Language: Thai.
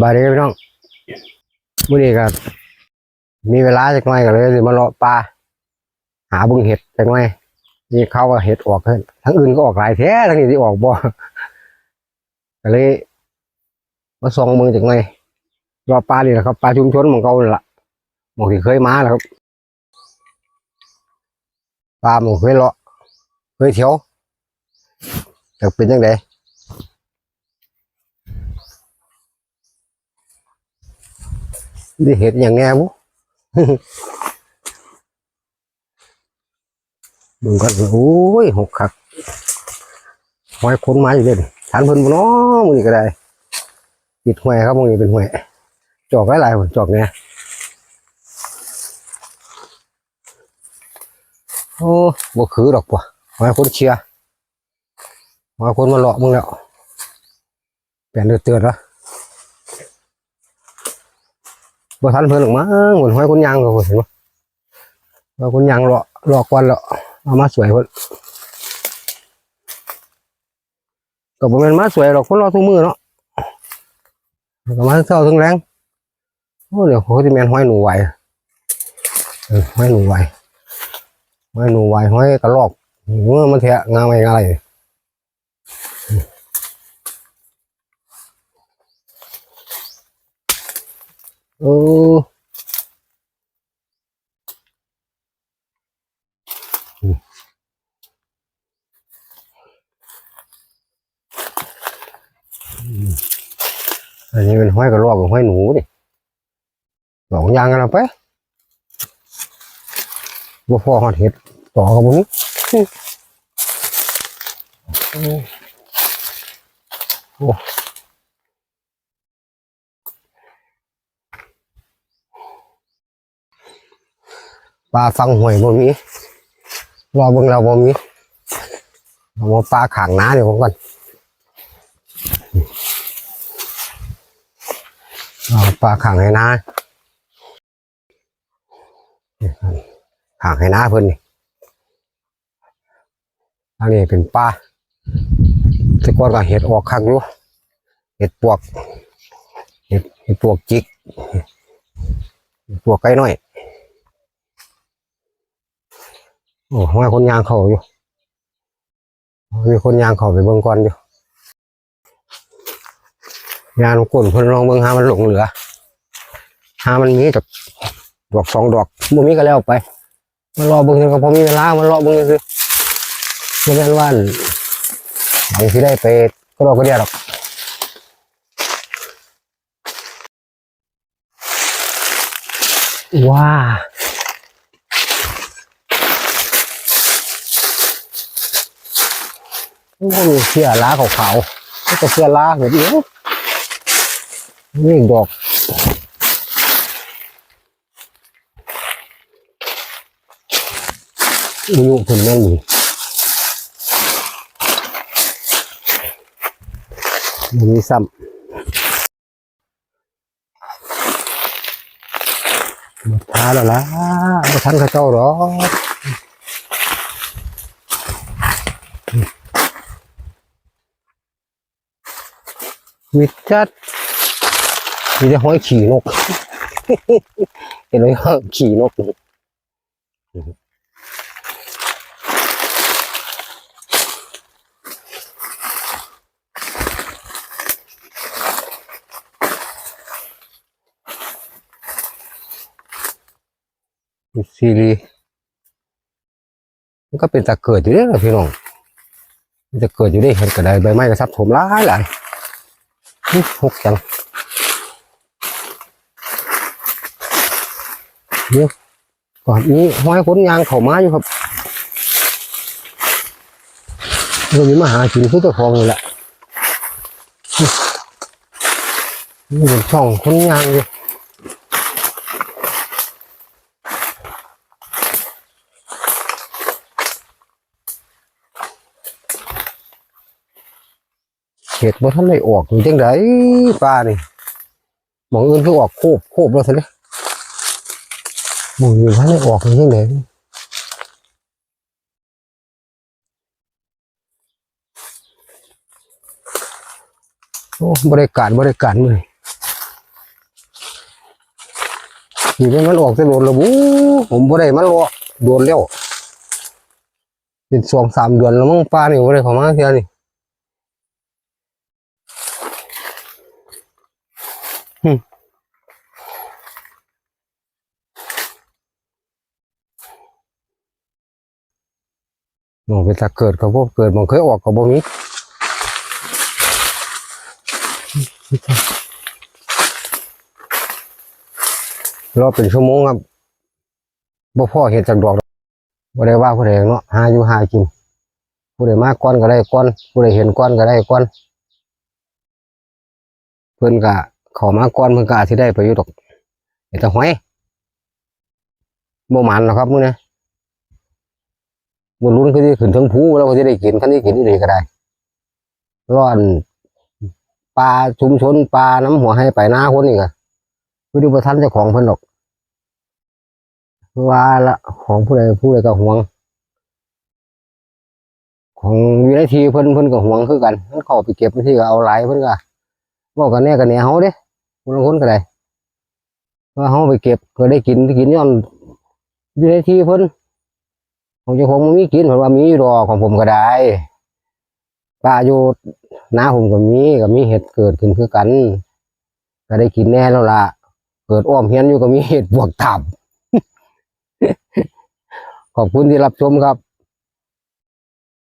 บายดีพี่น้องมื้อนี้ก็มีเวลาจักหน่อยก็เลยสิมาเลาะป่าหาบึงเห็ดจักหน่อยนี่เขาว่าเห็ดออกเพิ่นทั้งอื่นก็ออกหลายแท้ทั้งนี้ที่ออกบ่ก็เลยมาส่องเมืองจักหน่อยรอปลานี่แหละครับปลาชุมชนของเขานั่นล่ะหมองที่เคยมาแล้วครับปลาหมองเคยเลาะเคยเที่ยวจะเป็นยังไง ได้เห็นอย่างแง่บุดูกันโอ้ยหกขักหอยคนมาอยู่เด่นฐานเพิ่นบ่เน้อมึงนี่ก็ได้ติดหวยครับมึงนี่เป็นหวยจอกหลายๆคนจอกเนี่ยโอ้บ่คือดอกป่ะหอยคนเชียร์หอยคนมาหลอกมึงแล้วเปลี่ยนเดือดเตือนวะ บ่ทันเพิ่นหรอกมั้งเหมือนห้อยคนยางก็เห็นบ่ห้อยคนยางรอรอกวันแล้วเอามาสวยเพิ่นก็บ่แม่นมาสวยหรอกคนรอทุกมือเนาะก็มาเช้าถึงแรงโอ้เดี๋ยวโหสิแม่นห้อยหนูไหวห้อยหนูไหวห้อยหนูไหวห้อยกระรอกเมื่อมันแทะงาไม่งาอะไร เอออันนี้เป็นห้อยกระรอกกับห้อยหนูดิสองอย่างกันเอาไปบ่พอหอดเห็ดต่อกับบุนี้โอ้ ปลาฟังหวยบ่มีรอเบิ่งเราบ่มีเอามาปลาขางน้าเดี๋ยวผมก่อนเอาปลาขังให้น้าขังให้น้าเพิ่นนี่อันนี้เป็นปลาต่ก่อนก็เห็ดออกคักอยู่เห็ดปวกเห็ดเห็ดปวกจิกเห็ดปวกไก่น้อย โอ้ห้อยคนยางเขาอยู่ มีคนยางเขาไปเบิ่งก่อนอยู่ ยานกุ่นเพิ่นลองเบิ่งหามันหลงเหลือ หามันมีจากดอกสองดอกบ่มีก็แล้วไปมารอเบิ่งจนก็พอมีเวลามารอเบิ่งคือบ่แม่นว่าบางสิได้ไปก็ดอก็เดียวดอกว้ามัน ก็มีเสื้อล้าขาวๆมันก็เสื้อล้าแบบนี้นี่ดอกมีอยู่คนนั่นนี่มันมีซ้ำหมดท้าแล้วล่ะไม่ทันเข้าเจ้าหรอ วิจัดมีแต่ห้อยขี่นก เห็นไหมครับขี่นกนี่มีซีรีมันก็เป็นตะเกิดอยู่เด้อพี่น้องมันจะเกิดอยู่ได้เห็นกระไดใบไม้กระซับผมหลายหลาย หกจังก่อนนี้ห้อยขนยางเขามาอยู่ครับเรามีมาหากินคือเจ้าของนี่แหละนี่เป็นช่องขนยางอยู่ เห็ดบ่ท่านได้ออกอยู่จังไดปลานี่หมองอื่นคือออกโคบโคบแล้วสิเลยหมูอยู่ท่านได้ออกเลยยังไงโอ้บริการบริการเลยขี่ไปมันออกจะโดนระบูผมบ่ได้มันรอโดนแล้วเป็นสองสามเดือนแล้วมั้งปลานี่บ่ได้เข้ามาเทียนี่ มองเป็นตาเกิดกับพวกเกิดมองเคยออกกับบ่มีรอเป็นชั่วโมงครับบ่พ่อเห็ดจากดอกบ่ได้ว่าผู้ใดเนาะหาอยู่หากินผู้ใดมาก่อนก็ได้ก่อนผู้ใดเห็นก่อนก็ได้ก่อนเพิ่นก็เข้ามาก่อนเพิ่นก็อาจสิได้ไปอยู่ดอกไอ้ตาหอยบ่หมันหรอกครับมื้อนี้ บ่ลุ้นคือสิขึ้นถึงภูแล้วก็สิได้กินคันนี้กินอีหลีก็ได้ร้อนปลาชุมชนปลาน้ำหัวให้ไปหน้าคนนี่ก็คือดูบ่ทันเจ้าของเพิ่นดอกว่าละของผู้ใดผู้ใดก็ห่วง ของอยู่ในทีเพิ่นเพิ่นก็ห่วงคือกันมันข้าไปเก็บทีก็เอาหลายเพิ่นก็บอกกันแน่กันแน่เฮาเด้คนละคนก็ได้ว่าเฮาไปเก็บก็ได้กินกินย้อนอยู่ในทีเพิ่น ของเจ้าของมันมีกินผมว่ามีรอของผมก็ได้ป้าอยู่นาผมก็มีก็มีเห็ดเกิดขึ้นคือกัน ก็ได้กินแน่แล้วล่ะเกิดอ้อมเฮียนอยู่ก็มีเห็ดบวกตับขอบคุณที่รับชมครับ